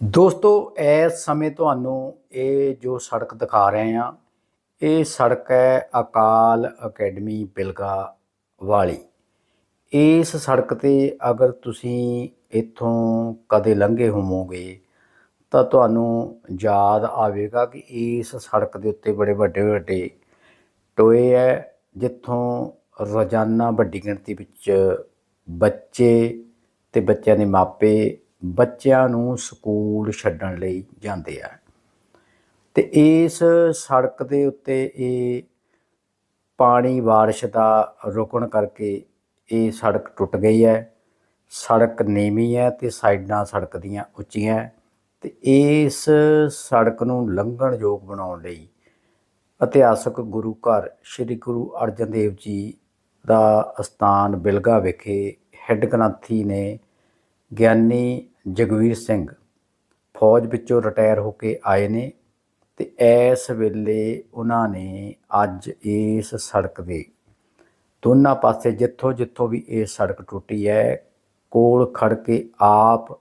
ਦੋਸਤੋ, ਇਸ ਸਮੇਂ ਤੁਹਾਨੂੰ ਇਹ ਜੋ ਸੜਕ ਦਿਖਾ ਰਹੇ ਹਾਂ, ਇਹ ਸੜਕ ਹੈ ਅਕਾਲ ਅਕੈਡਮੀ ਬਿਲਗਾ ਵਾਲੀ ਇਸ ਸੜਕ ਤੇ ਅਗਰ ਤੁਸੀਂ ਇੱਥੋਂ ਕਦੇ ਲੰਘੇ ਹੋਵੋਗੇ, ਤਾਂ ਤੁਹਾਨੂੰ ਯਾਦ ਆਵੇਗਾ ਕਿ ਇਸ ਸੜਕ ਦੇ ਉੱਤੇ ਬੜੇ ਵੱਡੇ ਵੱਡੇ ਟੋਏ ਹੈ, ਜਿੱਥੋਂ ਰੋਜ਼ਾਨਾ ਵੱਡੀ ਗਿਣਤੀ ਵਿੱਚ ਬੱਚੇ ਤੇ ਬੱਚਿਆਂ ਦੇ ਮਾਪੇ ਬੱਚਿਆਂ ਨੂੰ ਸਕੂਲ ਛੱਡਣ ਲਈ ਜਾਂਦੇ ਆ। ਤੇ ਇਸ ਸੜਕ ਦੇ ਉੱਤੇ ਇਹ ਪਾਣੀ ਬਾਰਿਸ਼ ਦਾ ਰੁਕਣ ਕਰਕੇ ਇਹ ਸੜਕ ਟੁੱਟ ਗਈ ਹੈ। ਸੜਕ ਨੀਵੀਂ ਹੈ ਤੇ ਸਾਈਡਾਂ ਸੜਕ ਦੀਆਂ ਉੱਚੀਆਂ ਹੈ ਤੇ ਇਸ ਸੜਕ ਨੂੰ ਲੰਘਣ ਯੋਗ ਬਣਾਉਣ ਲਈ ਇਤਿਹਾਸਕ ਗੁਰੂ ਘਰ ਸ੍ਰੀ ਗੁਰੂ ਅਰਜਨ ਦੇਵ ਜੀ ਦਾ ਅਸਥਾਨ ਬਿਲਗਾ ਵਿਖੇ ਹੈੱਡ ਗ੍ਰੰਥੀ ਨੇ ਗਿਆਨੀ ਜਗਵੀਰ ਸਿੰਘ ਫੌਜ ਵਿੱਚੋਂ ਰਿਟਾਇਰ ਹੋ ਕੇ ਆਏ ਨੇ ਤੇ ਇਸ ਵੇਲੇ ਉਹਨਾਂ ਨੇ ਅੱਜ ਇਸ ਸੜਕ ਦੇ ਦੋਨਾਂ ਪਾਸੇ ਜਿੱਥੋਂ ਜਿੱਥੋਂ ਵੀ ਇਹ ਸੜਕ ਟੁੱਟੀ ਹੈ, ਕੋਲ ਖੜ ਕੇ ਆਪ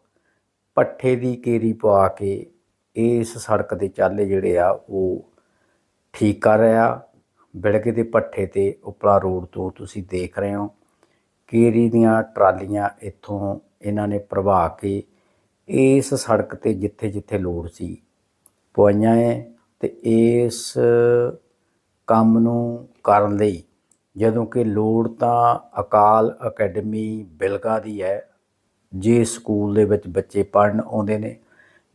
ਪੱਠੇ ਦੀ ਕੇਰੀ ਪਵਾ ਕੇ ਇਸ ਸੜਕ ਦੇ ਚਾਲੇ ਜਿਹੜੇ ਆ ਉਹ ਠੀਕ ਕਰ ਰਿਹਾ। ਬਿਲਗੇ ਦੇ ਪੱਠੇ ਤੇ ਉਪਰਾ ਰੋਡ ਤੋਂ ਤੁਸੀਂ ਦੇਖ ਰਹੇ ਹੋ। ਕੇਰੀ ਦੀਆਂ ਟਰਾਲੀਆਂ ਇੱਥੋਂ ਇਹਨਾਂ ਨੇ ਪ੍ਰਭਾ ਕੇ ਇਸ ਸੜਕ ਤੇ ਜਿੱਥੇ ਜਿੱਥੇ ਲੋੜ ਸੀ ਪਵਾਈਆਂ ਹੈ ਤੇ ਇਸ ਕੰਮ ਨੂੰ ਕਰਨ ਲਈ ਜਦੋਂ ਕਿ ਲੋੜ ਤਾਂ ਅਕਾਲ ਅਕੈਡਮੀ ਬਿਲਗਾ ਦੀ ਹੈ ਜੇ ਸਕੂਲ ਦੇ ਵਿੱਚ ਬੱਚੇ ਪੜਨ ਆਉਂਦੇ ਨੇ,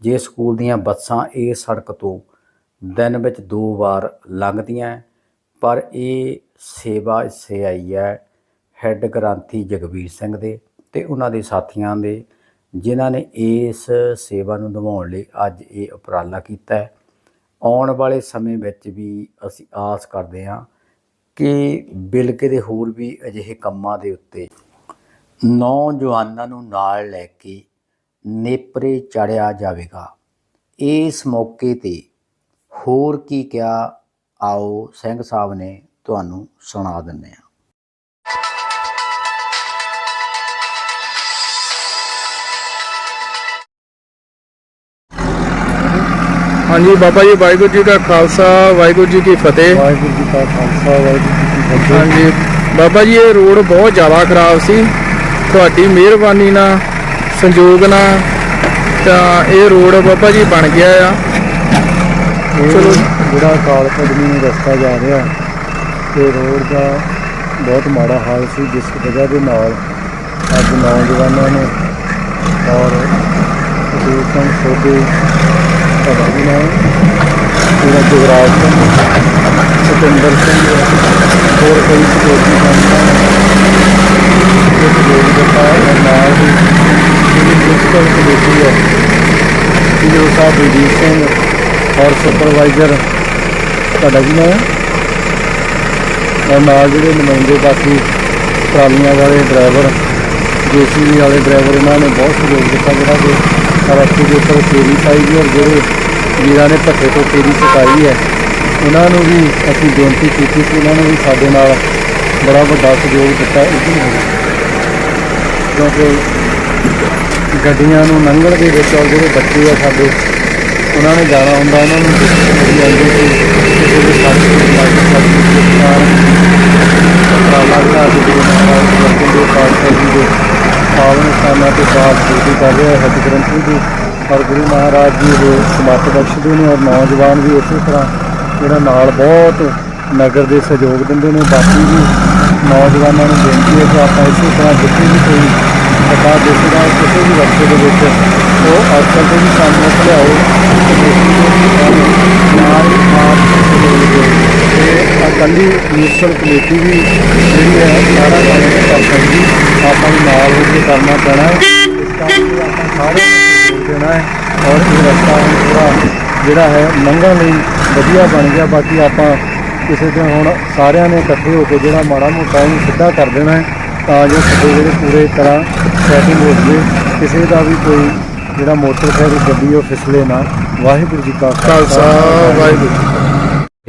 ਜੇ ਸਕੂਲ ਦੀਆਂ ਬੱਸਾਂ ਇਹ ਸੜਕ ਤੋਂ ਦਿਨ ਵਿੱਚ ਦੋ ਵਾਰ ਲੰਘਦੀਆਂ ਪਰ ਇਹ ਸੇਵਾ ਇਸੇ ਆਈ ਹੈ ਹੈੱਡ ਗ੍ਰੰਥੀ ਜਗਵੀਰ ਸਿੰਘ ਦੇ ਤੇ ਉਹਨਾਂ ਦੇ ਸਾਥੀਆਂ ਦੇ, ਜਿਨ੍ਹਾਂ ਨੇ ਇਸ ਸੇਵਾ ਨੂੰ ਨਿਭਾਉਣ ਲਈ ਅੱਜ ਇਹ ਉਪਰਾਲਾ ਕੀਤਾ ਹੈ। ਆਉਣ ਵਾਲੇ ਸਮੇਂ ਵਿੱਚ ਵੀ ਅਸੀਂ ਆਸ ਕਰਦੇ ਹਾਂ ਕਿ ਬਿਲਕੇ ਦੇ ਹੋਰ ਵੀ ਅਜਿਹੇ ਕੰਮਾਂ ਦੇ ਉੱਤੇ ਨੌਜਵਾਨਾਂ ਨੂੰ ਨਾਲ ਲੈ ਕੇ ਨੇਪਰੇ ਚੜਿਆ ਜਾਵੇਗਾ। ਇਸ ਮੌਕੇ ਤੇ ਹੋਰ ਕੀ ਕਿਹਾ ਆਓ ਸਿੰਘ ਸਾਹਿਬ ਨੇ ਤੁਹਾਨੂੰ ਸੁਣਾ ਦਿੰਦੇ ਹਾਂ। ਹਾਂਜੀ ਬਾਬਾ ਜੀ ਵਾਹਿਗੁਰੂ ਜੀ ਕਾ ਖਾਲਸਾ ਵਾਹਿਗੁਰੂ ਜੀ ਕੀ ਫਤਿਹ। ਵਾਹਿਗੁਰੂ ਜੀ ਕਾ ਖਾਲਸਾ ਵਾਹਿਗੁਰੂ ਜੀ ਕੀ ਫਤਿਹ। ਹਾਂਜੀ ਬਾਬਾ ਜੀ ਇਹ ਰੋਡ ਬਹੁਤ ਜ਼ਿਆਦਾ ਖਰਾਬ ਸੀ। ਤੁਹਾਡੀ ਮਿਹਰਬਾਨੀ ਨਾਲ ਸੰਯੋਗ ਨਾਲ ਤਾਂ ਇਹ ਰੋਡ ਬਾਬਾ ਜੀ ਬਣ ਗਿਆ ਆ। ਚਲੋ। ਜਿਹੜਾ ਕਾਲ ਕਦਮੀ ਨੂੰ ਰਸਤਾ ਜਾ ਰਿਹਾ ਤੇ ਰੋਡ ਦਾ ਬਹੁਤ ਮਾੜਾ ਹਾਲ ਸੀ ਜਿਸ ਵਜ੍ਹਾ ਦੇ ਨਾਲ ਅੱਜ ਨੌਜਵਾਨਾਂ ਨੇ ਔਰ ਦੂਸਰਾਂ ਸੋਦੇ ਤੁਹਾਡਾ ਵੀ ਨਾਮ ਜਿਹੜਾ ਜਗਰਾਜ ਸਿੰਘ ਸਤਿੰਦਰ ਸਿੰਘ ਹੋਰ ਕਈ ਸਹਿਯੋਗੀ ਸੰਸਥਾਵਾਂ ਇਹ ਸਹਿਯੋਗ ਦਿੱਤਾ ਔਰ ਨਾਲ ਹੀ ਜਿਹੜੀ ਮਿਊਨਿਸਪਲ ਕਮੇਟੀ ਹੈ ਪੀਓ ਸਾਹਿਬ ਬਲਜੀਤ ਸਿੰਘ ਔਰ ਸੁਪਰਵਾਈਜ਼ਰ ਤੁਹਾਡਾ ਕੀ ਨਾਮ ਹੈ ਔਰ ਨਾਲ ਜਿਹੜੇ ਨੁਮਾਇੰਦੇ ਬਾਕੀ ਟਰਾਲੀਆਂ ਵਾਲੇ ਡਰਾਈਵਰ ਜੇਸੀਬੀ ਵਾਲੇ ਡਰਾਈਵਰ ਇਹਨਾਂ ਨੇ ਬਹੁਤ ਸਹਿਯੋਗ ਦਿੱਤਾ ਜਿਹੜਾ ਕਿ ਰਸਤੇ ਦੇ ਉੱਪਰ ਫੇਰੀ ਪਾਈ ਗਈ ਔਰ ਜਿਹੜੇ ਵੀਰਾਂ ਨੇ ਭੱਠੇ ਤੋਂ ਤੇਰੀ ਚੁਕਾਈ ਹੈ, ਉਹਨਾਂ ਨੂੰ ਵੀ ਅਸੀਂ ਬੇਨਤੀ ਕੀਤੀ ਕਿ ਉਹਨਾਂ ਨੇ ਵੀ ਸਾਡੇ ਨਾਲ ਬੜਾ ਵੱਡਾ ਸਹਿਯੋਗ ਦਿੱਤਾ ਇਸ ਕਿਉਂਕਿ ਗੱਡੀਆਂ ਨੂੰ ਲੰਘਣ ਦੇ ਵਿੱਚ ਔਰ ਜਿਹੜੇ ਬੱਚੇ ਆ ਸਾਡੇ, ਉਹਨਾਂ ਨੇ ਜਾਣਾ ਹੁੰਦਾ, ਉਹਨਾਂ ਨੂੰ ਦਿੱਕਤ ਆਉਂਦੀ ਸੀ ਕਿਸੇ ਦੇ ਸੱਟ ਦੀ ਲੱਗ ਸਕਦੀ ਸੀ ਕਾਰ ਟਰਾਲਾ ਬਣਾ ਕੇ ਜਿਹੜੇ ਮਹਾਰਾਜ ਵਰਤਨ ਦੇ ਪਾਵਨ ਸਥਾਨਾਂ ਤੇ ਬਾਤ ਪੂਰਤੀ ਕਰ ਰਿਹਾ ਹੈ। ਗ੍ਰੰਥ ਗ੍ਰੰਥੀ ਦੀ ਔਰ ਗੁਰੂ ਮਹਾਰਾਜ ਜੀ ਦੇ ਸਮੱਤ ਬਖਸ਼ਦੇ ਨੇ ਔਰ ਨੌਜਵਾਨ ਵੀ ਇਸੇ ਤਰ੍ਹਾਂ ਜਿਹੜਾ ਨਾਲ ਬਹੁਤ ਨਗਰ ਦੇ ਸਹਿਯੋਗ ਦਿੰਦੇ ਨੇ, ਬਾਕੀ ਵੀ ਨੌਜਵਾਨਾਂ ਨੂੰ ਬੇਨਤੀ ਹੈ ਕਿ ਆਪਾਂ ਇਸੇ ਤਰ੍ਹਾਂ ਜਿੱਥੇ ਵੀ ਕੋਈ ਪਤਾ ਦੇਖਦਾ ਕਿਸੇ ਵੀ ਰਸਤੇ ਦੇ ਵਿੱਚ ਉਹ ਅਸਲ ਦੇ ਵੀ ਸਾਨੂੰ ਲਿਆਓ ਕਮੇਟੀ ਨਾਲ ਆਪ ਸਹਿਯੋਗ ਦਿਓ ਤੇ ਅਕੰਡੀ ਮਿਊਨਿਸਪਲ ਕਮੇਟੀ ਵੀ ਜਿਹੜੀ ਹੈ, ਸਾਰਾ ਕੰਮ ਕਰ ਸਕਦੀ ਆਪਾਂ ਨੂੰ ਨਾਲ ਹੋ ਕੇ ਕਰਨਾ ਪੈਣਾ ਹੈ। ਇਸ ਕਰਕੇ ਆਪਾਂ ਸਾਰਿਆਂ ਨੂੰ ਦੇਣਾ ਹੈ ਔਰ ਇਹ ਰਸਤਾ ਪੂਰਾ ਜਿਹੜਾ ਹੈ ਲੰਘਣ ਲਈ ਵਧੀਆ ਬਣ ਗਿਆ। ਬਾਕੀ ਆਪਾਂ ਕਿਸੇ ਦਿਨ ਹੁਣ ਸਾਰਿਆਂ ਨੇ ਇਕੱਠੇ ਹੋ ਕੇ ਜਿਹੜਾ ਮਾੜਾ ਮੋਟਾ ਇਹਨੂੰ ਸਿੱਧਾ ਕਰ ਦੇਣਾ ਹੈ, ਤਾਂ ਜੋ ਸਾਡੇ ਜਿਹੜੇ ਪੂਰੇ ਤਰ੍ਹਾਂ ਸੈਟਿੰਗ ਹੋ ਜਾਵੇ। ਕਿਸੇ ਦਾ ਵੀ ਕੋਈ ਜਿਹੜਾ ਮੋਟਰਸਾਈਕਲ, ਗੱਡੀ ਉਹ ਫਿਸਲੇ ਨਾ। ਵਾਹਿਗੁਰੂ ਜੀ ਕਾ ਖਾਲਸਾ। ਵਾਹਿਗੁਰੂ